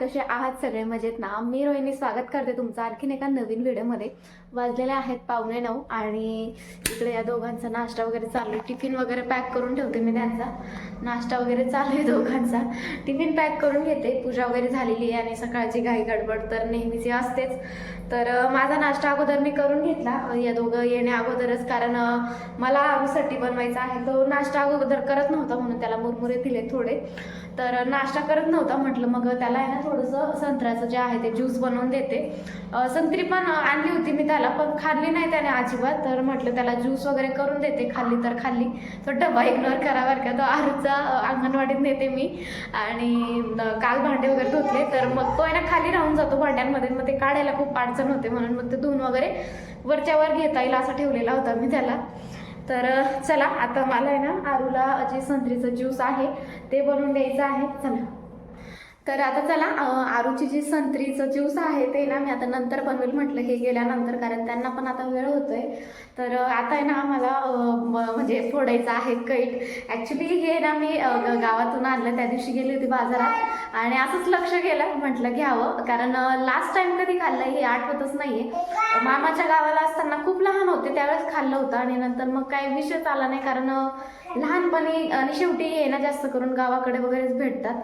कसे आहात सगळे? मजेत ना? मी रोहिणी स्वागत करते तुमचं आणखीन एका नवीन व्हिडिओमध्ये. वाजलेले आहेत पावणे नऊ आणि इकडे या दोघांचा नाश्ता वगैरे चालू आहे. टिफिन वगैरे पॅक करून ठेवते मी त्यांचा. नाश्ता वगैरे चालू आहे दोघांचा. टिफिन पॅक करून घेते. पूजा वगैरे झालेली आहे आणि सकाळची घाई गडबड तर नेहमीची असतेच. तर माझा नाश्ता अगोदर मी करून घेतला. या दोघं येण्या अगोदरच कारण मला आरूसाठी बनवायचा आहे. तो नाश्ता अगोदर करत नव्हता म्हणून त्याला मुरमुरे दिले थोडे. तर नाश्ता करत नव्हता म्हटलं मग त्याला आहे ना थोडंसं संत्र्याचं जे आहे ते ज्यूस बनवून देते. संत्री पण आणली होती मी त्याला पण खाल्ली नाही त्याने अजिबात. तर म्हटलं त्याला ज्यूस वगैरे करून देते. खाल्ली तर खाल्ली. तो डबा इग्नोर करा बरं का. तो आरूचा अंगणवाडीत नेते मी. आणि काल भांडे वगैरे धुतले. तर मग तो आहे ना खाली राहून जातो भांड्यांमध्ये. मग ते काढायला खूप अडचण होते म्हणून मग ते धुवून वगैरे वरच्या वर घेता येईल असा ठेवलेला होता मी त्याला. तर चला आता मला आहे ना आरूला जे संत्रीचं ज्यूस आहे ते बनवून द्यायचं आहे. चला. तर आता चला आरूची जी संत्रीचं ज्यूस आहे ते ना मी आता नंतर बनवेल म्हटलं हे गेल्यानंतर कारण त्यांना पण आता वेळ होतोय. तर आता आहे ना आम्हाला म्हणजे फोडायचं आहे कैट ॲक्च्युली हे ना मी गावातून आणलं त्या दिवशी गेली होती बाजारात. आणि असंच लक्ष गेलं म्हटलं घ्यावं. कारण लास्ट टाइम कधी खाल्लं हे आठवतच नाहीये. मामाच्या गावाला असताना खूप लहान होते त्यावेळेस खाल्लं होतं. आणि नंतर मग काही विषयच आला नाही कारण लहानपणी आणि शेवटी हे ना जास्त करून गावाकडे वगैरेच भेटतात.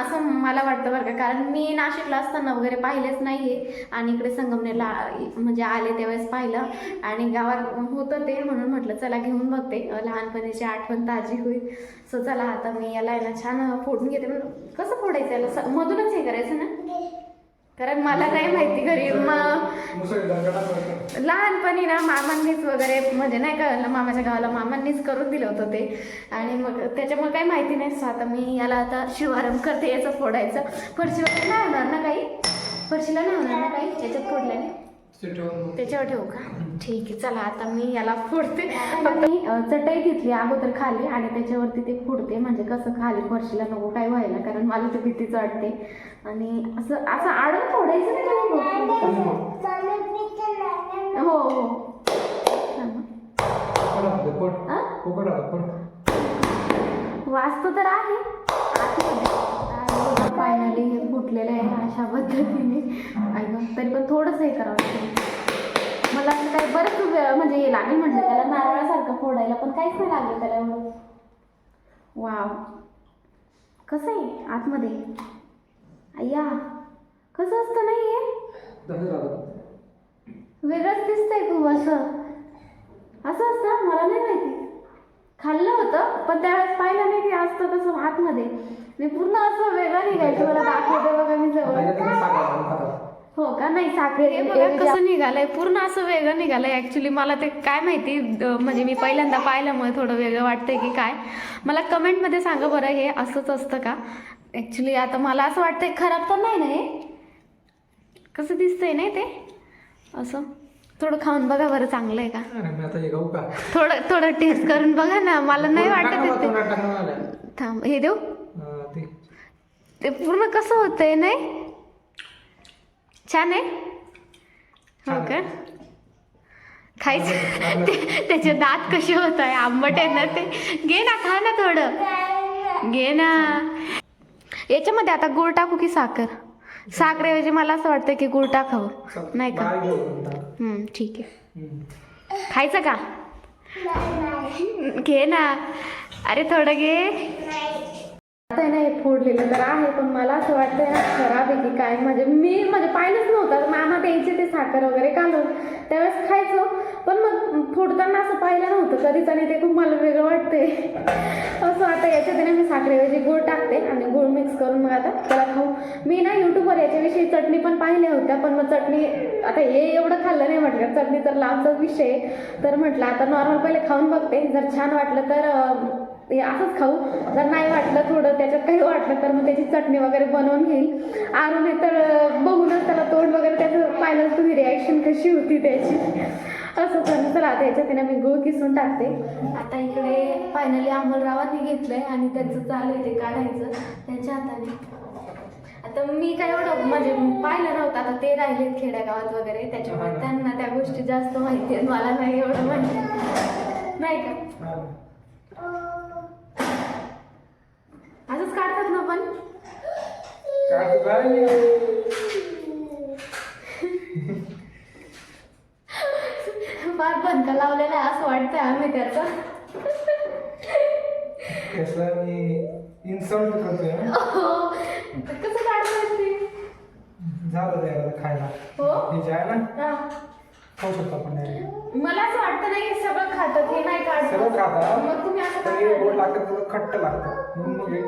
असं मला वाटतं बरं का. कारण मी नाशिकला असताना वगैरे पाहिलेच नाही आहे आणि इकडे संगमनेरला म्हणजे आले त्यावेळेस पाहिलं. आणि गावात होतं ते म्हणून म्हटलं चला घेऊन बघते. लहानपणीची आठवण ताजी होईल. सो चला आता मी याला आहे छान फोडून घेते. म्हणून कसं फोडायचं याला? स- मधूनच हे करायचं ना? कारण मला नाही माहिती घरी मग लहानपणी ना मामांनीच वगैरे म्हणजे नाही का मामाच्या गावाला मामांनीच करून दिलं होतं ते. आणि मग त्याच्यामुळे काही माहिती नाही. सो आता मी याला आता शुभारंभ करते याचं फोडायचं. फरशी वगैरे नाही होणार ना काही? फरशीला नाही होणार ना काही? याच्यात फोडल्याने? त्याच्यावर ठेवू का? ठीक आहे चला आता मी याला फोडते. फक्त मी चटई घेतली अगोदर खाली आणि त्याच्यावरती ते फोडते. म्हणजे कसं खाली फरशीला नको काय व्हायला कारण मला तर भीतीच वाटते. आणि असं असं आडून फोडायचं नाही हो हो. वाचतो तर आहे. फायनली हे फुटलेलं आहे अशा पद्धतीने. ऐका तरी पण थोडंसं हे करावं लागेल. मला असं काही बरंच वेळ म्हणजे हे लागेल म्हटलं त्याला नारळासारखं फोडायला पण काहीच नाही लागलं त्याला एवढं. वाव कसं आहे आतमध्ये? अय्या कसं असतं नाही हे? वेगळंच दिसतंय खूप असं. असं असतं? मला नाही माहिती. खाल्लं होतं पण त्यावेळेस पाहिलं नाही ते असतं कसं आतमध्ये. मी पूर्ण असं वेगळं निघायचं मला दाखवते बघा मी जवळ. हो का? नाही साखर हे बघा कसं निघालंय. पूर्ण असं वेगळं निघालंय. ऍक्च्युली मला ते काय माहिती म्हणजे मी पहिल्यांदा पाहिल्यामुळे थोडं वेगळं वाटतंय की काय. मला कमेंटमध्ये सांगा बरं हे असंच असतं का? ऍक्च्युली आता मला असं वाटतंय खराब तर नाही ना हे? कसं दिसतंय नाही ते? असं. थोडं खाऊन बघा बरं चांगलं आहे का? थोडं थोडं टेस्ट करून बघा ना मला नाही वाटत थांब हे देऊ? ते. पूर्ण कसं होतंय नाही? छान आहे? हो का? खायचं त्याचे दात कसे होत आहे आंबट आहे ना ते. घे ना खा ना थोडं. घे ना. याच्यामध्ये आता गुळ टाकू की साखर? साखरेऐवजी मला असं वाटतं की गुळ टाकावं. नाही का? हम्म, ठीक आहे. खायचं का? घे ना. अरे थोडं घे. आहे ना हे फोडलेलं तर आहे पण मला असं वाटतंय ना खराब आहे की काय? म्हणजे मी म्हणजे पाहिलंच नव्हतं. मामा द्यायचे ते साखर वगैरे घालून. त्यावेळेस खायचो पण मग फोडताना असं पाहिलं नव्हतं. कधीच आणि ते खूप मला वेगळं वाटतंय. असं आता याच्यात मी साखरेऐवजी गूळ टाकते आणि गूळ मिक्स करून मग आता त्याला खाऊ. मी ना युट्यूबवर याच्याविषयी चटणी पण पाहिल्या होत्या पण मग चटणी आता हे एवढं खाल्लं नाही म्हटलं. चटणी तर लांबचा विषय आहे. तर म्हटलं आता नॉर्मल पहिले खाऊन बघते. जर छान वाटलं तर हे असंच खाऊ. जर नाही वाटलं थोडं त्याच्यात काही वाटलं तर मग त्याची चटणी वगैरे बनवून घेईल. आरूने तर अं, बघूनच त्याला तोंड वगैरे त्याचं पाहिलं तुम्ही रिॲक्शन कशी होती त्याची. असं तर चला आता याच्यात आहे ना मी गुळ किसून टाकते. आता इकडे फायनली अंमलरावांनी घेतलंय आणि त्याचं चालू आहे ते काढायचं. त्यांच्या हाताने. आता मी काय एवढं म्हणजे पाहिलं नव्हतं. आता ते राहिलेत खेड्यागावात वगैरे. त्याच्यामुळे त्यांना त्या गोष्टी जास्त माहिती आहेत. मला नाही एवढं माहिती. नाही का? असंच काढतात ना पण. फार बंद लावलेला आहे असं वाटतंय आम्ही त्याचं कसं मी इन्सल्ट करतोय. हो. कसं काढतोय ते झालं आता खायला हो जे आहे ना हा. खाऊ शकतो आपण direct. मला असं वाटतं नाही हे सगळं खातं हे नाही सगळं काढत खाता. मग तुम्ही असं पण का हे गोड करता? लागतं थोडं खट्ट लागतं. म्हणून मग हे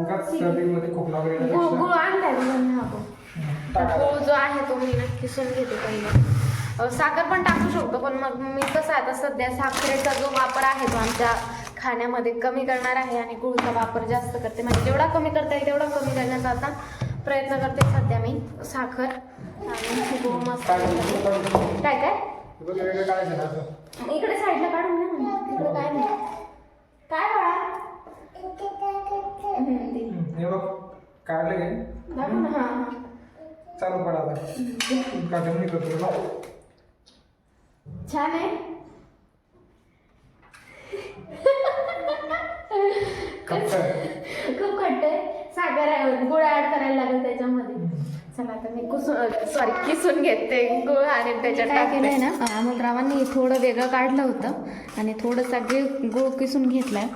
उगाच सर्दीमध्ये खोकला वगैरे गुळ येण्यापेक्षा, गुळ आणलाय म्हणून. हं, तर जो आहे तो मी नक्की किसून घेते पहिले. अ, साखर पण टाकू शकतो पण मग मी कसं आता सध्या साखरेचा जो वापर आहे तो आमच्या खाण्यामध्ये कमी करणार आहे आणि गुळचा वापर जास्त करते. म्हणजे जेवढा कमी करता येईल तेवढा कमी करण्याचा आता प्रयत्न करते सध्या मी साखर. काय? काय. इकडे साईडला काढून घे ना इकडे काय नाही काय बाळा. हं, हे काढलं घे दाखव ना हा हा. चालू पडा आता काढून मी करतो बघ. छान आहे. खूप खट्ट आहे साखर आहे गुळ ऍड करायला लागेल त्याच्यामध्ये चला आता मी कुसून सॉरी किसून घेते गुळ आणि त्याच्यात काय केलंय ना अमोलरावांनी थोडं वेगळं काढलं होतं आणि थोडं सगळे गुळ किसून घेतलाय.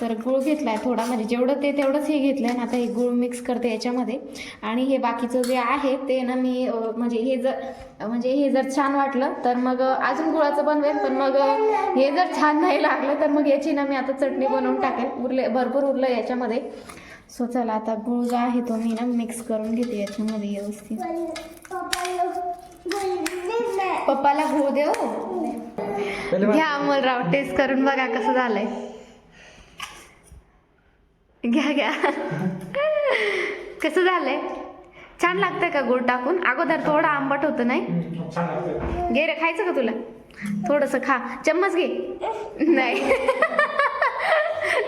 तर गुळ घेतलाय थोडा म्हणजे जेवढं ते तेवढंच हे घेतलंय आणि आता हे गुळ मिक्स करते याच्यामध्ये. आणि हे बाकीचं जे आहे ते ना मी म्हणजे हे जर म्हणजे हे जर छान वाटलं तर मग अजून गुळाचं बनवेल पण मग हे जर छान नाही लागलं तर मग याची ना मी आता चटणी बनवून टाकेल उरले भरपूर उरलं याच्यामध्ये. सो चला आता गुळ जो आहे तो मी ना मिक्स करून घेते याच्यामध्ये व्यवस्थित. पप्पाला गुळ देऊ? घ्या अमोलराव टेस्ट करून बघा कसं झालंय. घ्या घ्या. कसं झालंय? छान लागतंय का गुळ टाकून? अगोदर थोडं आंबट होतं नाही. घे रे खायचं का तुला? थोडस खा. चम्मच घे. नाही.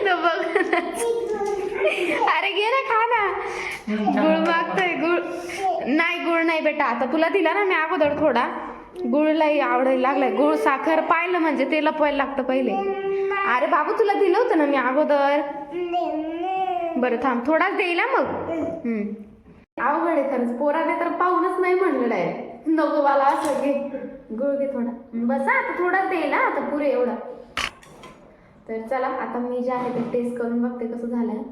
बघ अरे घे ना खा ना. गुळ मागतोय गुळ. नाही गुळ नाही बेटा. आता तुला दिला ना मी अगोदर थोडा. गुळलाही आवडायला लागलाय. गुळ साखर पाहिलं म्हणजे ते लपवायला लागतं पहिले. अरे बाबू तुला दिलं होतं ना मी अगोदर? बरं थांब थोडाच देईल मग? अवघड आहे खरंच. पोराने तर पाहूनच नाही म्हणलं आहे नको मला असं घे. गुळ घे थोडा. बसा आता थोडाच देईल आता पुरे एवढा. तर चला आता मी जे आहे ते टेस्ट करून बघते कसं झालंय.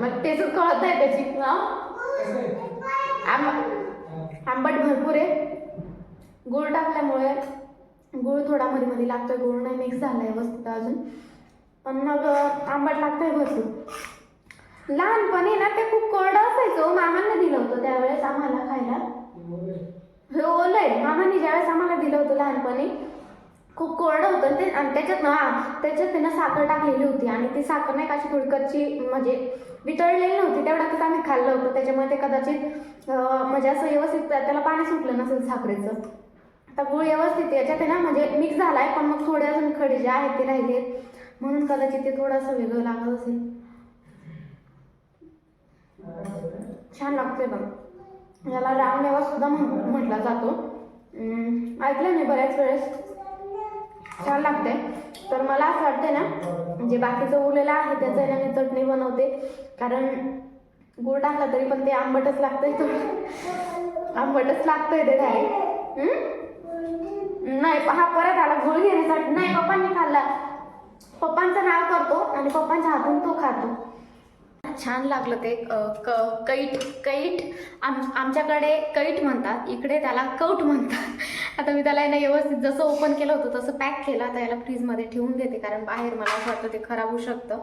मग टेस्ट कळत आहे त्याची हा? आंबट भरपूर आहे. गुळ टाकल्यामुळे गुळ थोडा मध्ये मध्ये लागतोय. गुळ नाही मिक्स झालाय व्यवस्थित अजून. पण मग आंबट लागतोय भरपूर. लहानपणी ना ते खूप कोरडं असायचं मामांना दिलं होतं त्यावेळेस आम्हाला खायला. हे ओलं. आहे मामांनी ज्यावेळेस आम्हाला दिलं होतं लहानपणी खूप कोरडं होतं ते आणि त्याच्यात ना त्याच्यात त्यानं साखर टाकलेली होती आणि ती साखर नाही का अशी म्हणजे वितळलेली नव्हती. तेवढ्यातच आम्ही खाल्लं होतं. त्याच्यामुळे ते कदाचित म्हणजे असं व्यवस्थित त्याला पाणी सुटलं नसेल साखरेचं. आता गुळ व्यवस्थित याच्यात आहे ना म्हणजे मिक्स झाला आहे पण मग थोडे अजून खडे जे आहेत ते राहिले. म्हणून कदाचित ते थोडंसं वेगळं लागत असेल. छान लागते बघ. याला रामदेवा सुद्धा म्हटला जातो. ऐकलं मी बऱ्याच वेळेस. छान लागते तर मला असं वाटतंय ना जे बाकीचं उरलेलं आहे त्याचं आहे ना मी चटणी बनवते. कारण गूळ टाकला तरी पण ते आंबटच लागतंय थोडं आंबटच लागतंय ते डायरेक्ट नाही हा परत आला. गुळ घेण्यासाठी. नाही पप्पांनी खाल्ला. पप्पांचं नाव करतो आणि पप्पांच्या हातून तो खातो. छान लागलं ते क कैट कैट आम आमच्याकडे कैट म्हणतात इकडे त्याला कौट म्हणतात. आता मी त्याला यांना व्यवस्थित जसं ओपन केलं होतं तसं पॅक केलं आता याला फ्रीजमध्ये ठेवून देते कारण बाहेर मला असं वाटतं ते खराब होऊ शकतं.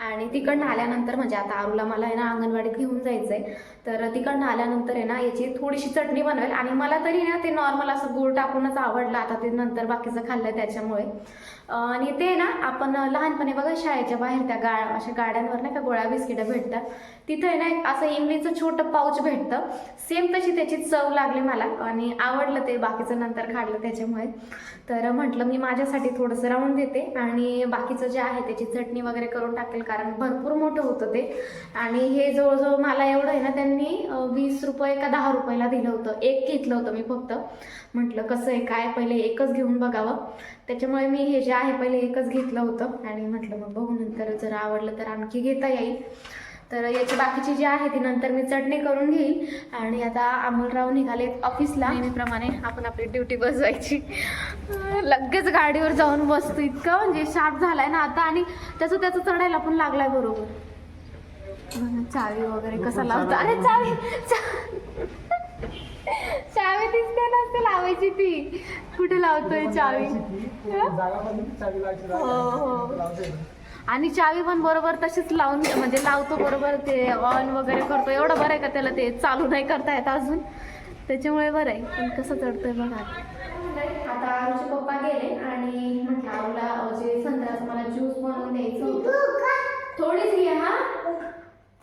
आणि तिकडनं आल्यानंतर म्हणजे आता आरूला मला आहे ना अंगणवाडीत घेऊन जायचं आहे तर तिकडनं आल्यानंतर आहे ना याची थोडीशी चटणी बनवेल. आणि मला तरी ना ते नॉर्मल असं गुळ टाकूनच आवडलं. आता ते नंतर बाकीचं खाल्लं त्याच्यामुळे. आणि ते ना आपण लहानपणी बघा शाळेच्या बाहेर त्या गा अशा गाड्यांवर नाही का गोळ्या बिस्किटं भेटतात. तिथं आहे ना एक असं इमलीचं छोटं पाऊच भेटतं. सेम तशी त्याची चव लागली मला. आणि आवडलं ते बाकीचं नंतर खाल्लं त्याच्यामुळे. तर म्हटलं मी माझ्यासाठी थोडंसं राहून देते. आणि बाकीचं जे आहे त्याची चटणी वगैरे करून टाकेल. कारण भरपूर मोठं होतं ते. आणि हे जवळजवळ मला एवढं आहे ना त्यांनी वीस रुपये का दहा रुपयाला दिलं होतं. एक घेतलं होतं मी फक्त. म्हटलं कसं आहे काय? पहिले एकच घेऊन बघावं. त्याच्यामुळे मी हे जे आहे पहिले एकच घेतलं होतं. आणि म्हटलं मग बघू नंतर जर आवडलं तर आणखी घेता येईल. तर याची बाकीची जी आहे ती नंतर मी चटणी करून घेईल. आणि आता अमोलराव निघाले ऑफिसला नेहमीप्रमाणे आपण आपली ड्युटी बसवायची. लगेच गाडीवर जाऊन बसतो इतकं म्हणजे शार्प झालाय ना आता आणि त्याचं त्याचं चढायला पण लागलाय बरोबर. बघा, चावी वगैरे कसा लावतो. अरे चावी चा- चावी दिसते नसते लावायची ती. कुठे लावतोय चावी? हं? हो, हो. आणि चावी पण बरोबर तशीच लावून म्हणजे लावतो बरोबर ते ऑन वगैरे करतो. एवढं बरं आहे का त्याला ते चालू नाही करता येत अजून? त्याच्यामुळे बरं आहे. पण कसं चढतोय बघा. आता आमचे पप्पा गेले आणि म्हटलं जे संत्र्याचं मला ज्यूस बनवून द्यायचं होतं. थोडीच घे हा.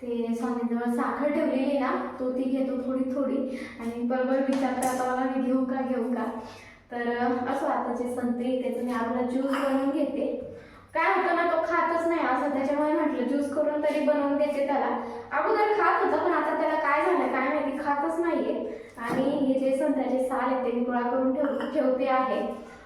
ते स्वामींजवळ साखर ठेवलेली ना तो ती घेतो थोडी थोडी. आणि बरोबर विचारते आता मला मी घेऊ का घेऊ का? तर असं आता जे संत्री त्याचं मी आपला ज्यूस बनवून घेते. काय होतं ना तो खातच नाही. असं त्याच्यामुळे म्हटलं ज्यूस करून तरी बनवून देते त्याला. अगोदर खात होता पण आता त्याला काय झालं काय माहिती खातच नाहीये. आणि हे जे संत्र्याचे साल आहेत ते मी गोळा करून ठेव ठेवते आहे.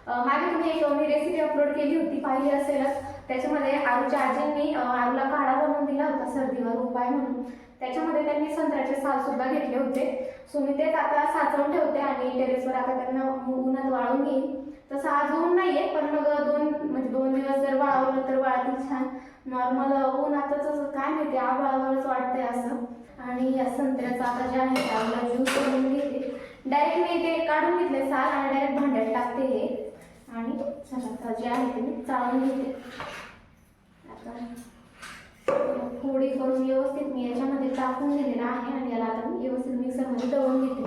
मागे तुम्ही एक मी रेसिपी अपलोड केली होती पाहिली असेलच. त्याच्यामध्ये आरूच्या आजींनी आरूला काढा बनवून दिला होता सर्दीवर उपाय म्हणून. त्याच्यामध्ये त्यांनी संत्र्याचे साल सुद्धा घेतले होते. सो मी तेच आता साचवून ठेवते आणि टेरेसवर आता त्यांना उन्हात वाळून घेईन. तसं आज ऊन नाहीये पण मग दोन म्हणजे दोन दिवस जर वाळवलं तर वाळतील छान. नॉर्मल ऊन आताच काय माहिती आभाळावरच वाटतंय असं. आणि या संत्र्याचं आता जे आहे त्याला ज्यूस करून घेते. डायरेक्ट मी ते काढून घेतले साल आणि डायरेक्ट भांड्यात टाकते हे. आणि चला आता जे आहे ते मी चाळून घेते. आता फोडी करून व्यवस्थित मी याच्यामध्ये टाकून दिलेलं आहे आणि याला आता मी व्यवस्थित मिक्सरमध्ये दळून घेते.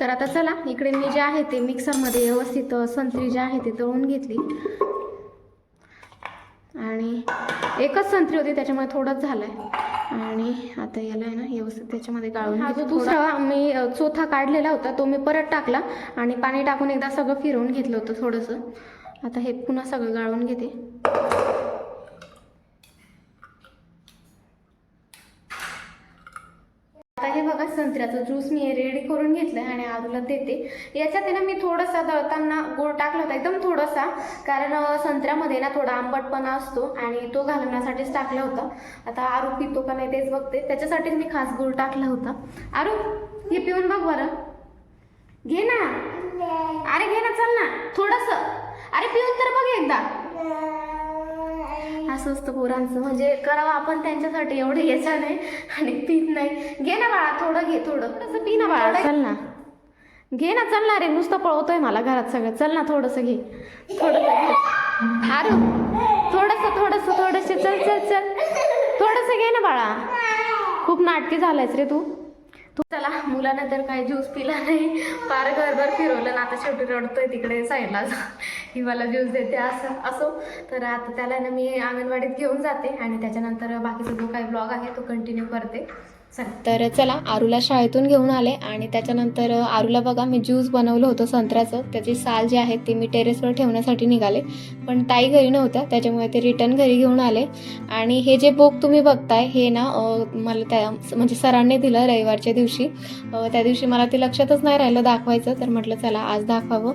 तर आता चला इकडे मी जे आहे ते मिक्सरमध्ये व्यवस्थित संत्री जे आहे ते दळून घेतली. आणि एकच संत्री होती त्याच्यामुळे थोडंच झालंय. आणि आता याला आहे ना व्यवस्थित त्याच्यामध्ये गाळून हा जो दुसरा मी चोथा काढलेला होता तो मी परत टाकला आणि पाणी टाकून एकदा सगळं फिरवून घेतलं होतं थोडंसं. आता हे पुन्हा सगळं गाळून घेते आता हे बघा संत्र्याचा ज्यूस मी रेडी करून घेतलाय आणि आरूला देते. याच्यात आहे ना मी थोडासा दळताना गोळ टाकला होता एकदम थोडासा. कारण संत्र्यामध्ये ना थोडा आंबटपणा असतो आणि तो घालवण्यासाठीच टाकला होता. आता आरू पितो का नाही तेच बघते. त्याच्यासाठीच मी खास गुळ टाकला होता. आरू हे पिऊन बघ बरं. घे ना. अरे घे ना चल ना. थोडस. अरे पिऊन तर बघ एकदा. असं असतं पोरांचं. म्हणजे करावं आपण त्यांच्यासाठी एवढं यायचं नाही आणि पीत नाही. घे ना बाळा थोडं घे थोडं. थोडंसं पी ना बाळा. चल ना. घे ना चल ना रे. नुसतं पळवतोय मला घरात सगळं. चल ना थोडंसं घे. थोडंसं घे. अरे थोडंसं थोडंसं थोडंसं. चल चल चल. थोडंसं घे ना बाळा. खूप नाटकी झालायस रे तू. तो चला मुलानं तर काय ज्यूस पिला नाही. फार घरभर फिरवलं ना आता शेवटी रडतोय तिकडे साईडला. ही मला ज्यूस देते असं असो. तर आता त्याला ना मी अंगणवाडीत घेऊन जाते आणि त्याच्यानंतर बाकीचा जो काही ब्लॉग आहे तो कंटिन्यू करते. तर चला आरूला शाळेतून घेऊन आले आणि त्याच्यानंतर आरूला बघा मी ज्यूस बनवलं होतं संत्र्याचं. त्याची साल जे आहे ती मी टेरेसवर ठेवण्यासाठी निघाले. पण ताई घरी नव्हत्या त्याच्यामुळे ते रिटर्न घरी घेऊन आले. आणि हे जे बुक तुम्ही बघताय हे ना मला त्या म्हणजे सरांनी दिलं रविवारच्या दिवशी. त्या दिवशी मला ते लक्षातच नाही राहिलं दाखवायचं. तर म्हटलं चला आज दाखवावं.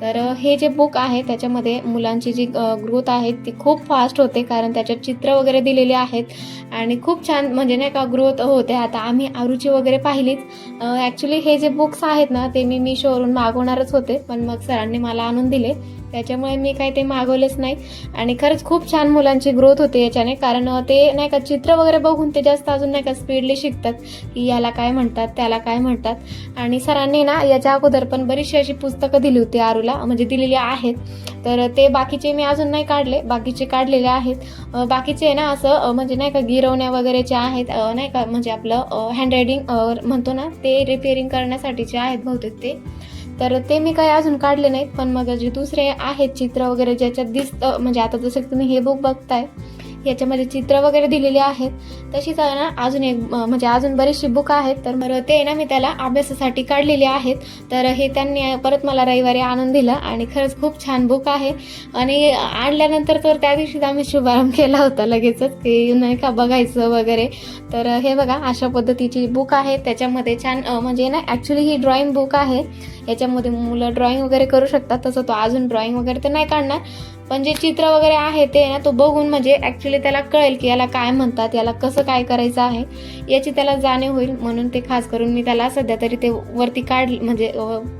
तर हे जे बुक आहे त्याच्यामध्ये मुलांची जी ग्रोथ आहे ती खूप फास्ट होते. कारण त्याच्यात चित्र वगैरे दिलेले आहेत. आणि खूप छान म्हणजे नाही का ग्रोथ होते. आता आम्ही आरुची वगैरे पाहिलीच ॲक्च्युली हे जे बुक्स आहेत ना ते मी मिशोवरून मागवणारच होते पण मग सरांनी मला आणून दिले त्याच्यामुळे मी काय ते मागवलेच नाही आणि खरंच खूप छान मुलांची ग्रोथ होते याच्याने. कारण ते नाही का चित्र वगैरे बघून ते जास्त अजून नाही का स्पीडली शिकतात. की याला काय म्हणतात त्याला काय म्हणतात. आणि सरांनी ना याच्या अगोदर पण बरीचशी अशी पुस्तकं दिली होती आरूला म्हणजे दिलेली आहेत. तर ते बाकीचे मी अजून नाही काढले. बाकीचे काढलेले आहेत. बाकीचे ना असं म्हणजे नाही का गिरवण्या वगैरेचे आहेत नाही का म्हणजे आपलं हँडरायटिंग म्हणतो ना ते रिपेअरिंग करण्यासाठीचे आहेत बहुतेक ते. तर ते मी काही अजून काढले नाहीत पण मग जे दुसरे आहेत चित्र वगैरे ज्याच्यात दिसतं म्हणजे आता जसं की तुम्ही हे बुक बघताय याच्यामध्ये चित्र वगैरे दिलेली आहेत. तशीच आहे ना अजून एक म्हणजे अजून बरीचशी बुक आहेत. तर बरं ते ना मी त्याला अभ्यासासाठी काढलेली आहेत. तर हे त्यांनी परत मला रविवारी आणून दिलं आणि खरंच खूप छान बुक आहे. आणि आणल्यानंतर तर त्या दिवशीच आम्ही शुभारंभ केला होता लगेचच की नाही का बघायचं वगैरे. तर हे बघा अशा पद्धतीची बुक आहे. त्याच्यामध्ये छान म्हणजे ना ॲक्च्युली ही ड्रॉइंग बुक आहे. याच्यामध्ये मुलं ड्रॉइंग वगैरे करू शकतात तसं तो अजून ड्रॉइंग वगैरे तर नाही काढणार. पण जे चित्र वगैरे आहे ते ना तो बघून म्हणजे ॲक्च्युली त्याला कळेल की याला काय म्हणतात याला कसं काय करायचं आहे याची त्याला जाणीव होईल. म्हणून ते खास करून मी त्याला सध्या तरी ते वरती काढ म्हणजे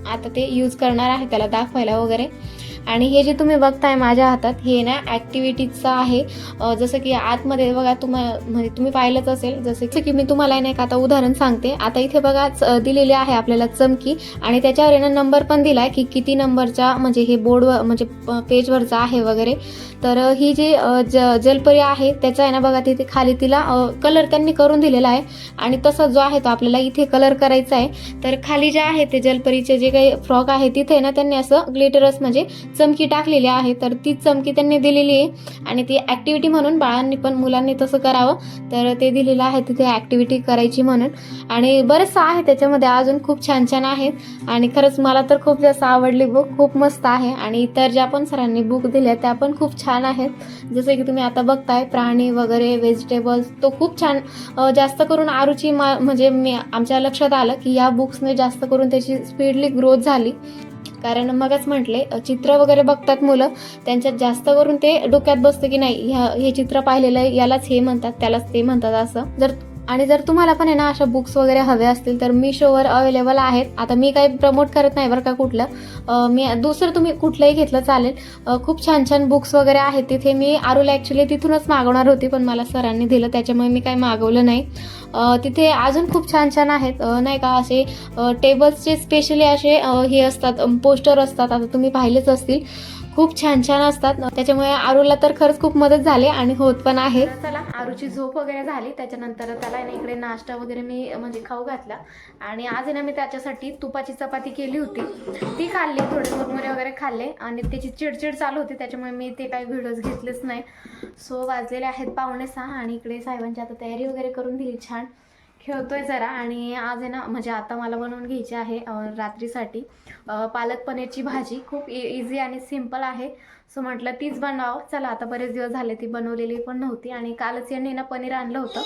आता ते यूज करणार आहे त्याला दाखवायला वगैरे. आणि हे जे तुम्ही बघताय माझ्या हातात हे ना ॲक्टिव्हिटीजचं आहे. जसं की आतमध्ये बघा तुम्हाला म्हणजे तुम्ही पाहिलंच असेल जसं की मी तुम्हाला नाही का आता उदाहरण सांगते. आता इथे बघा दिलेली आहे आपल्याला चमकी आणि त्याच्यावर आहे ना नंबर पण दिलाय की किती नंबरच्या म्हणजे हे बोर्डवर म्हणजे प- आहे वगैरे. तर ही जी ज जलपरी आहे त्याचा आहे ना बघा तिथे खाली तिला कलर त्यांनी करून दिलेला आहे. आणि तसा जो आहे तो आपल्याला इथे कलर करायचा आहे. तर खाली जे आहे ते जलपरीचे जे काही फ्रॉक आहे तिथे ना त्यांनी असं ग्लिटरस म्हणजे चमकी टाकलेली आहे तर ती चमकी त्यांनी दिलेली आहे. आणि ती ॲक्टिव्हिटी म्हणून बाळांनी पण मुलांनी तसं करावं. तर ते दिलेलं आहे तिथे ॲक्टिव्हिटी करायची म्हणून. आणि बरंचसं आहे त्याच्यामध्ये अजून खूप छान छान आहेत आणि खरंच मला तर खूप जास्त आवडली बुक खूप मस्त आहे. आणि इतर ज्या पण सरांनी बुक दिल्या त्या पण खूप छान आहेत. जसं की तुम्ही आता बघताय प्राणी वगैरे व्हेजिटेबल्स तो खूप छान जास्त करून आरूची मा म्हणजे मी आमच्या लक्षात आलं की या बुक्सने जास्त करून त्याची स्पीडली ग्रोथ झाली. कारण मगच म्हटले चित्र वगैरे बघतात मुलं त्यांच्यात जास्त करून ते डोक्यात बसतं की नाही ह्या हे चित्र पाहिलेलं आहे यालाच हे म्हणतात त्यालाच ते म्हणतात असं. जर आणि जर तुम्हाला पण आहे ना अशा बुक्स वगैरे हवे असतील तर मिशोवर अवेलेबल आहेत. आता मी काही प्रमोट करत नाही बरं का कुठलं. मी दुसरं तुम्ही कुठलंही घेतलं चालेल. खूप छान छान बुक्स वगैरे आहेत. तिथे मी आरूला ॲक्च्युली तिथूनच मागवणार होती पण मला सरांनी दिलं त्याच्यामुळे मी काही मागवलं नाही. तिथे अजून खूप छान छान आहेत. नाही का असे टेबल्सचे स्पेशली असे हे असतात पोस्टर असतात. आता तुम्ही पाहिलेच असतील. खूप छान छान असतात त्याच्यामुळे आरूला तर खरंच खूप मदत झाली आणि होत पण आहे. चला आरूची झोप वगैरे झाली. त्याच्यानंतर त्याला आहे ना इकडे नाश्ता वगैरे मी म्हणजे खाऊ घातला. आणि आज आहे ना मी त्याच्यासाठी तुपाची चपाती केली होती. ती खाल्ली थोडे मुरमुरे वगैरे खाल्ले. आणि त्याची चिडचिड चालू होती त्याच्यामुळे मी ते काही व्हिडिओज घेतलेच नाही. सो वाजलेले आहेत पावणे सहा आणि इकडे साहेबांची आता तयारी वगैरे करून दिली छान. ठेवतोय जरा आणि आज आहे ना म्हणजे आता मला बनवून घ्यायची आहे रात्रीसाठी. पालक पनीरची भाजी खूप इझी आणि सिंपल आहे. सो म्हटलं तीच बनवावं. चला आता बरेच दिवस झाले ती बनवलेली पण नव्हती आणि कालच यांनी ना पनीर आणलं होतं.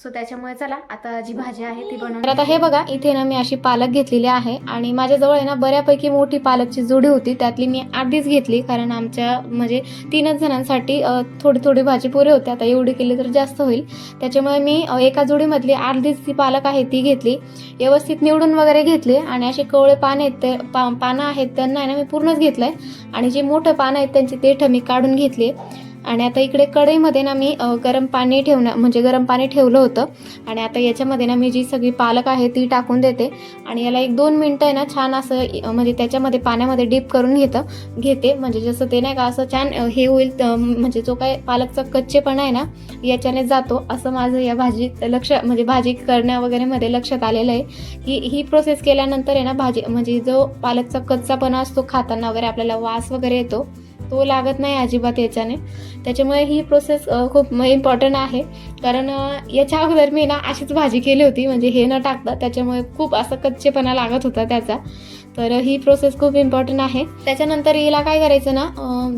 सो त्याच्यामुळे चला आता जी भाजी आहे ती बनवून आता हे बघा इथे ना मी अशी पालक घेतलेली आहे आणि माझ्याजवळ आहे ना बऱ्यापैकी मोठी पालकची जोडी होती. त्यातली मी आधीच घेतली कारण आमच्या म्हणजे तीनच जणांसाठी थोडी थोडी भाजी पुरे होते. आता एवढी केली तर जास्त होईल. त्याच्यामुळे मी एका जोडीमधली अर्धीच ती पालक आहे ती घेतली. व्यवस्थित निवडून वगैरे घेतले आणि असे कवळे पान आहेत ते पा पानं आहेत त्यांना आहे ना मी पूर्णच घेतलंय. आणि जे मोठं पानं आहेत त्यांची तेठं मी काढून घेतले. आणि आता इकडे कढईमध्ये ना मी गरम पाणी ठेवणं म्हणजे गरम पाणी ठेवलं होतं. आणि आता याच्यामध्ये ना मी जी सगळी पालक आहे ती टाकून देते. आणि याला एक दोन मिनटं आहे ना छान असं म्हणजे त्याच्यामध्ये पाण्यामध्ये डीप करून घेतं घेते. म्हणजे जसं ते नाही का असं छान हे होईल म्हणजे जो काय पालकचा कच्चेपणा आहे ना याच्याने जातो. असं माझं या भाजीत लक्ष म्हणजे भाजी करण्या वगैरेमध्ये लक्षात आलेलं आहे. की ही प्रोसेस केल्यानंतर आहे ना भाजी म्हणजे जो पालकचा कच्चापणा असतो खाताना वगैरे आपल्याला वास वगैरे येतो. तो लागत नाही अजिबात याच्याने. त्याच्यामुळे ही प्रोसेस खूप इम्पॉर्टंट आहे. कारण याच्या अगोदर मी ना अशीच भाजी केली होती. म्हणजे हे न टाकता त्याच्यामुळे खूप असं कच्चेपणा लागत होता त्याचा. तर ही प्रोसेस खूप इम्पॉर्टंट आहे. त्याच्यानंतर हिला काय करायचं ना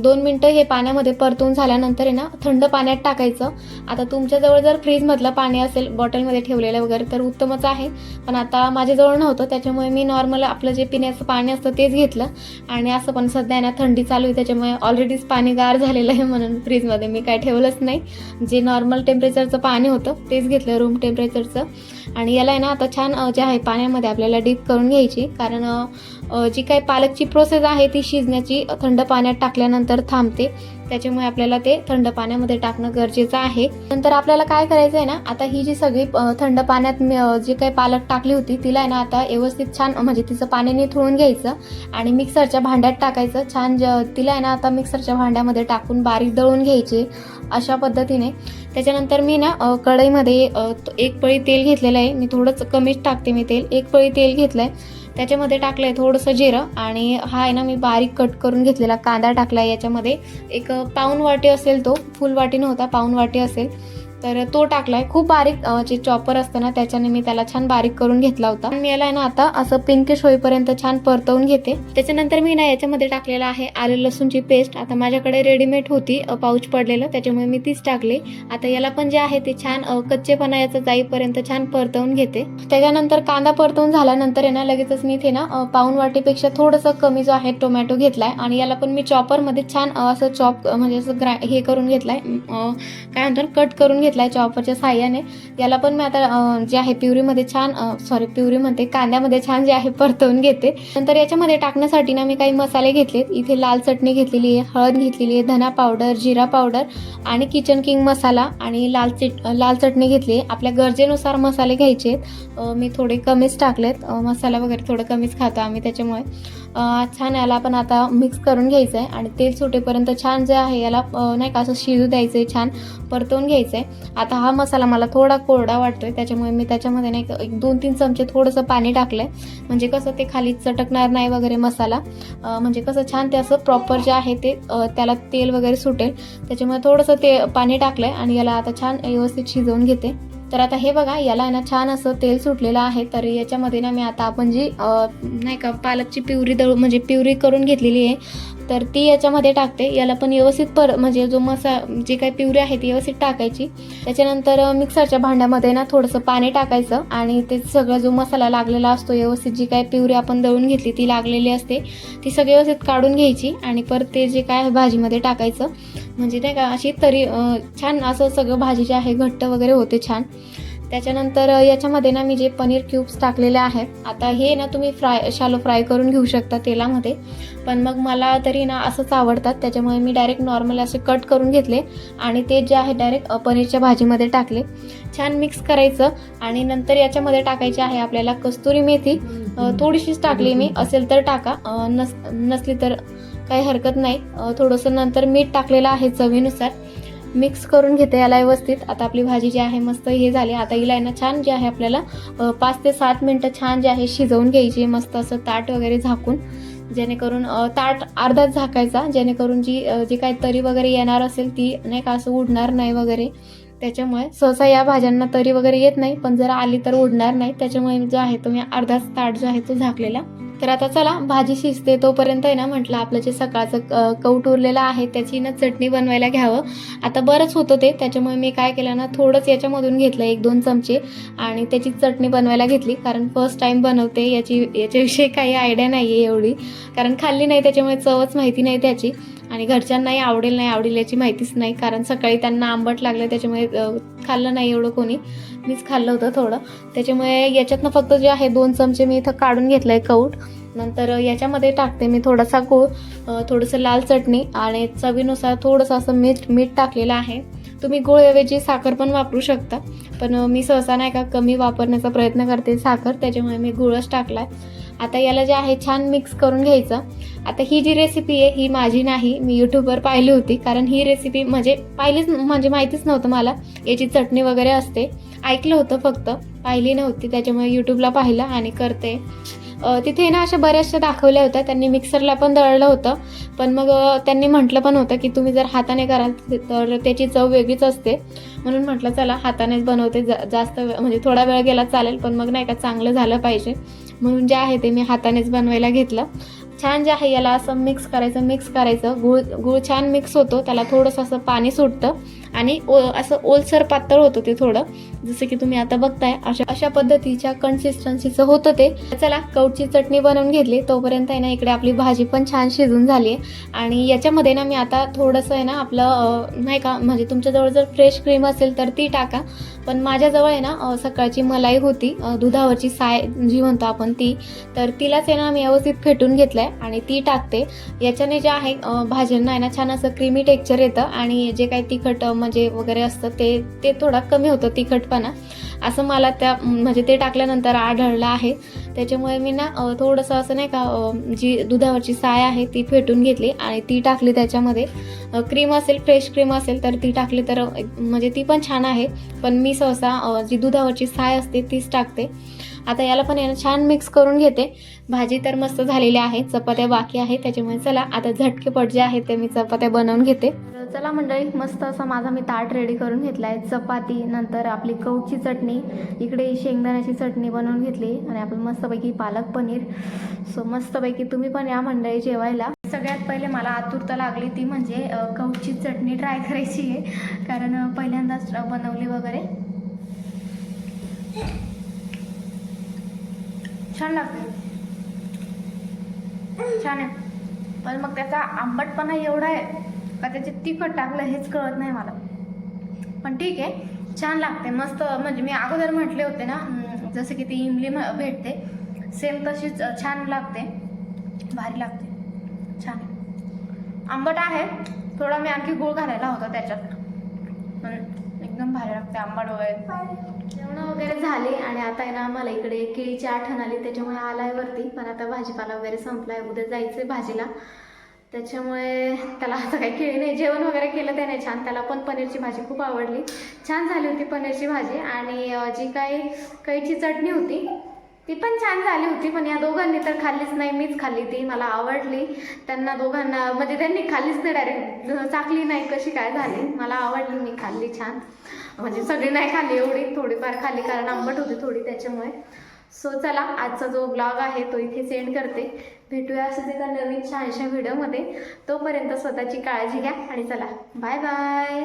दोन मिनटं हे पाण्यामध्ये परतून झाल्यानंतर आहे ना थंड पाण्यात टाकायचं. आता तुमच्याजवळ जर फ्रीजमधलं पाणी असेल बॉटलमध्ये ठेवलेलं वगैरे तर उत्तमच आहे. पण आता माझ्याजवळ नव्हतं त्याच्यामुळे मी नॉर्मल आपलं जे पिण्याचं पाणी असतं तेच घेतलं. आणि असं पण सध्या आहे ना थंडी चालू आहे त्याच्यामुळे ऑलरेडीच पाणी गार झालेलं आहे म्हणून फ्रीजमध्ये मी काय ठेवलंच नाही. जे नॉर्मल टेम्परेचरचं पाणी होतं तेच घेतलं रूम टेम्परेचरचं आणि याला आहे ना आता छान जे आहे पाण्यामध्ये आपल्याला डीप करून घ्यायची. कारण जी काही पालकची प्रोसेस आहे ती शिजण्याची थंड पाण्यात टाकल्यानंतर थांबते. त्याच्यामुळे आपल्याला ते थंड पाण्यामध्ये टाकणं गरजेचं आहे. नंतर आपल्याला काय करायचं आहे ना आता ही जी सगळी थंड पाण्यात जी काही पालक टाकली होती तिला आहे ना आता व्यवस्थित छान म्हणजे तिचं पाणी निथळून घ्यायचं आणि मिक्सरच्या भांड्यात टाकायचं. छान ज तिला आहे ना आता मिक्सरच्या भांड्यामध्ये टाकून बारीक दळून घ्यायचे अशा पद्धतीने. त्याच्यानंतर मी ना कढईमध्ये एक पळी तेल घेतलेलं आहे. मी थोडंच कमीच टाकते मी तेल. एक पळी तेल घेतलं आहे त्याच्यामध्ये टाकलं आहे थोडंसं जिरं आणि हा आहे ना मी बारीक कट करून घेतलेला कांदा टाकला आहे याच्यामध्ये. एक पाऊन वाटी असेल तो. फुल वाटी नव्हता पाऊन वाटी असेल. तर तो टाकलाय. खूप बारीक जे चॉपर असतं ना त्याच्याने मी त्याला छान बारीक करून घेतला होता. मी याला आहे ना आता असं पिंकिश होईपर्यंत छान परतवून घेते. त्याच्यानंतर मी ना याच्यामध्ये टाकलेलं आहे आलं लसूणची पेस्ट आता माझ्याकडे रेडीमेड होती पाऊच पडलेलं. त्याच्यामुळे मी तीच टाकली. आता याला पण जे आहे ते छान कच्चेपणा याचा जाईपर्यंत छान परतवून घेते. त्याच्यानंतर कांदा परतवून झाल्यानंतर आहे ना लगेचच मी इथे ना पाऊन वाटीपेक्षा थोडंसं कमी जो आहे टोमॅटो घेतलाय. आणि याला पण मी चॉपरमध्ये छान असं चॉप म्हणजे असं ग्राय हे करून घेतलाय. काय म्हणतो कट करून घेतलाय चॉपरच्या साह्याने. याला पण मी आता जे आहे प्युरीमध्ये छान सॉरी प्युरीमध्ये कांद्यामध्ये छान जे आहे परतवून घेते. नंतर याच्यामध्ये टाकण्यासाठी ना मी काही मसाले घेतलेत. इथे लाल चटणी घेतलेली आहे हळद घेतलेली आहे धना पावडर जिरा पावडर आणि किचन किंग मसाला आणि लाल चिट लाल चटणी घेतली आहे. आपल्या गरजेनुसार मसाले घ्यायचे आहेत. मी थोडे कमीच टाकलेत. मसाला वगैरे थोडं कमीच खातो आम्ही त्याच्यामुळे. छान याला आपण आता मिक्स करून घ्यायचं आहे आणि तेल सुटेपर्यंत छान जे आहे याला नाही का असं शिजू द्यायचं आहे छान परतवून घ्यायचं आहे आता हा मसाला मला थोडा कोरडा वाटतोय त्याच्यामुळे मी त्याच्यामध्ये नाही एक दोन तीन चमचे थोडंसं पाणी टाकलं आहे म्हणजे कसं ते खाली चटकणार नाही वगैरे मसाला. म्हणजे कसं छान ते असं प्रॉपर जे आहे ते त्याला तेल वगैरे सुटेल. त्याच्यामुळे थोडंसं ते पाणी टाकलं आहे आणि याला आता छान व्यवस्थित शिजवून घेते. तर आता हे बघा याला आहे ना छान असं तेल सुटलेलं आहे तर याच्यामध्ये ना मी आता आपण जी नाही का पालकची पिवरी दळू म्हणजे पिवरी करून घेतलेली आहे तर ती याच्यामध्ये टाकते. याला पण व्यवस्थित पर म्हणजे जो मसा जे काही पिवरी आहे ती व्यवस्थित टाकायची. त्याच्यानंतर मिक्सरच्या भांड्यामध्ये ना थोडंसं पाणी टाकायचं आणि ते सगळं जो मसाला लागलेला असतो व्यवस्थित जी काही पिवरी आपण दळून घेतली ती लागलेली असते ती सगळी व्यवस्थित काढून घ्यायची आणि परत ते जे काय आहे भाजीमध्ये टाकायचं. म्हणजे नाही का अशी तरी छान असं सगळं भाजी जे आहे घट्ट वगैरे होते छान. त्याच्यानंतर याच्यामध्ये ना मी जे पनीर क्यूब्स टाकलेले आहेत आता हे ना तुम्ही फ्राय शालो फ्राय करून घेऊ शकता तेलामध्ये. पण मग मला तरी ना असंच आवडतात त्याच्यामुळे मी डायरेक्ट नॉर्मल असे कट करून घेतले आणि ते जे आहे डायरेक्ट पनीरच्या भाजीमध्ये टाकले. छान मिक्स करायचं आणि नंतर याच्यामध्ये टाकायची आहे आपल्याला कस्तुरी मेथी. थोडीशीच टाकली मी असेल तर टाका नस नसली तर काही हरकत नाही. थोडंसं नंतर मीठ टाकलेलं आहे चवीनुसार. मिक्स करून घेते याला व्यवस्थित. आता आपली भाजी जी आहे मस्त हे झाली. आता हिला आहे ना छान जे आहे आपल्याला पाच ते सात मिनटं छान जे आहे शिजवून घ्यायची. मस्त असं ताट वगैरे झाकून. जेणेकरून ताट अर्धाच झाकायचा. जेणेकरून जी जी काही तरी वगैरे येणार असेल ती नाही का असं उडणार नाही वगैरे. त्याच्यामुळे सहसा या भाज्यांना तरी वगैरे येत नाही. पण जर आली तर उडणार नाही. त्याच्यामुळे जो आहे तो मी अर्धाच ताट जो आहे तो झाकलेला. तर आता चला भाजी शिजते तोपर्यंत आहे ना म्हटलं आपलं जे सकाळचं अं, कौट उरलेलं आहे त्याची ना चटणी बनवायला घ्यावं. आता बरंच होतं ते त्याच्यामुळे मी काय केलं ना थोडंच याच्यामधून घेतलं एक दोन चमचे आणि त्याची चटणी बनवायला घेतली. कारण फर्स्ट टाईम बनवते याची याच्याविषयी काही आयडिया नाही आहे एवढी. कारण खाल्ली नाही त्याच्यामुळे चवच माहिती नाही त्याची. आणि घरच्यांनाही आवडेल नाही आवडेल याची माहितीच नाही. कारण सकाळी त्यांना आंबट लागलं त्याच्यामुळे खाल्लं नाही एवढं कोणी. मीच खाल्लं होतं थोडं. त्याच्यामुळे याच्यातनं फक्त जे आहे दोन चमचे मी इथं काढून घेतलं आहे कौट. नंतर याच्यामध्ये टाकते मी थोडासा गूळ थोडंसं लाल चटणी आणि चवीनुसार थोडंसं असं मीठ मीठ टाकलेलं आहे. तुम्ही गुळऐवजी साखर पण वापरू शकता. पण मी सहसा नाही का कमी वापरण्याचा प्रयत्न करते साखर. त्याच्यामुळे मी गुळच टाकला आहे आता याला जे आहे छान मिक्स करून घ्यायचं. आता ही जी रेसिपी आहे ही माझी नाही मी यूट्यूबवर पाहिली होती. कारण ही रेसिपी म्हणजे पाहिलीच म्हणजे माहितीच नव्हतं मला. याची चटणी वगैरे असते. ऐकलं होतं फक्त. पाहिली नव्हती त्याच्यामुळे यूट्यूबला पाहिलं आणि करते. तिथे ना अशा बऱ्याचशा दाखवल्या होत्या. त्यांनी मिक्सरला पण दळलं होतं. पण मग त्यांनी म्हटलं पण होतं की तुम्ही जर हाताने कराल तर त्याची चव वेगळीच असते. म्हणून म्हटलं चला हातानेच बनवते. जा जास्त वेळ म्हणजे थोडा वेळ गेला चालेल. पण मग नाही का चांगलं झालं पाहिजे. म्हणून जे आहे ते मी हातानेच बनवायला घेतलं. छान जे आहे याला असं मिक्स करायचं मिक्स करायचं. गुळ गुळ छान मिक्स होतो त्याला थोडंसं असं पाणी सुटतं. आणि ओ असं ओलसर पातळ होतं ते थोडं. जसं की तुम्ही आता बघताय अशा अशा पद्धतीच्या कन्सिस्टन्सीचं होतं ते. चला कवची चटणी बनवून घेतली. तोपर्यंत आहे ना इकडे आपली भाजी पण छान शिजून झाली आहे. आणि याच्यामध्ये ना मी आता थोडंसं आहे ना आपलं नाही का म्हणजे तुमच्याजवळ जर फ्रेश क्रीम असेल तर ती टाका. पण माझ्याजवळ आहे ना सकाळची मलाई होती. दुधावरची साय जी म्हणतो आपण ती तर तिलाच आहे ना मी व्यवस्थित फेटून घेतलं आहे आणि ती टाकते. याच्याने जे आहे भाज्यांना आहे ना छान असं क्रीमी टेक्चर येतं आणि जे काही तिखट म्हणजे वगैरे असतं ते ते थोडा कमी होतं तिखटपणा. असं मला त्या म्हणजे ते टाकल्यानंतर आढळलं आहे. त्याच्यामुळे मी ना थोडंसं असं नाही का जी दुधावरची साय आहे ती फेटून घेतली आणि ती टाकली त्याच्यामध्ये. क्रीम असेल फ्रेश क्रीम असेल तर ती टाकली तर म्हणजे ती पण छान आहे. पण मी सहसा जी दुधावरची साय असते तीच टाकते. आता याला पण आहे छान मिक्स करून घेते. भाजी तर मस्त झालेली आहे. चपात्या बाकी आहे त्याच्यामुळे चला आता झटकेपट जे आहे ते मी चपात्या बनवून घेते. चला मंडळी मस्त असा माझा मी ताट रेडी करून घेतला आहे चपाती नंतर आपली कौची चटणी. इकडे शेंगदाण्याची चटणी बनवून घेतली. आणि आपण मस्तपैकी पालक पनीर. सो मस्तपैकी तुम्ही पण या मंडळी जेवायला. सगळ्यात पहिले मला आतुरता लागली ती म्हणजे कौची चटणी ट्राय करायची आहे. कारण पहिल्यांदाच बनवली वगैरे. छान लागते छान आहे. पण मग त्याचा आंबटपणा एवढा आहे का त्याचे तिखट टाकलं हेच कळत नाही मला. पण ठीक आहे छान लागते मस्त म्हणजे मी अगोदर म्हटले होते ना जसं की ती इमली भेटते सेम तशीच छान लागते. भारी लागते. छान आहे. आंबट आहे थोडा मी आणखी गुळ घालायला होता त्याच्यात. भारी लागते आंबट वगैरे जेवण वगैरे झाले आणि आता आहे ना आम्हाला इकडे केळीची आठवण आली त्याच्यामुळे आलाय वरती. पण आता भाजीपाला वगैरे संपलाय उद्या जायचंय भाजीला. त्याच्यामुळे त्याला आता काही केळी नाही जेवण वगैरे केलं त्याने छान. त्याला पण पनीरची भाजी खूप आवडली. छान झाली होती पनीरची भाजी. आणि जी काही कैची चटणी होती ती पण छान झाली होती. पण या दोघांनी तर खाल्लीच नाही मीच खाल्ली ती. मला आवडली. त्यांना दोघांना म्हणजे त्यांनी खाल्लीच नाही डायरेक्ट चाकली नाही कशी काय झाली. मला आवडली मी खाल्ली छान. म्हणजे सगळी नाही खाल्ली एवढी थोडीफार खाल्ली कारण आंबट होती थोडी त्याच्यामुळे. सो चला आजचा जो ब्लॉग आहे तो इथे सेंड करते. भेटूया असंच एका नवीन छानशा व्हिडिओमध्ये तोपर्यंत स्वतःची काळजी घ्या आणि चला बाय बाय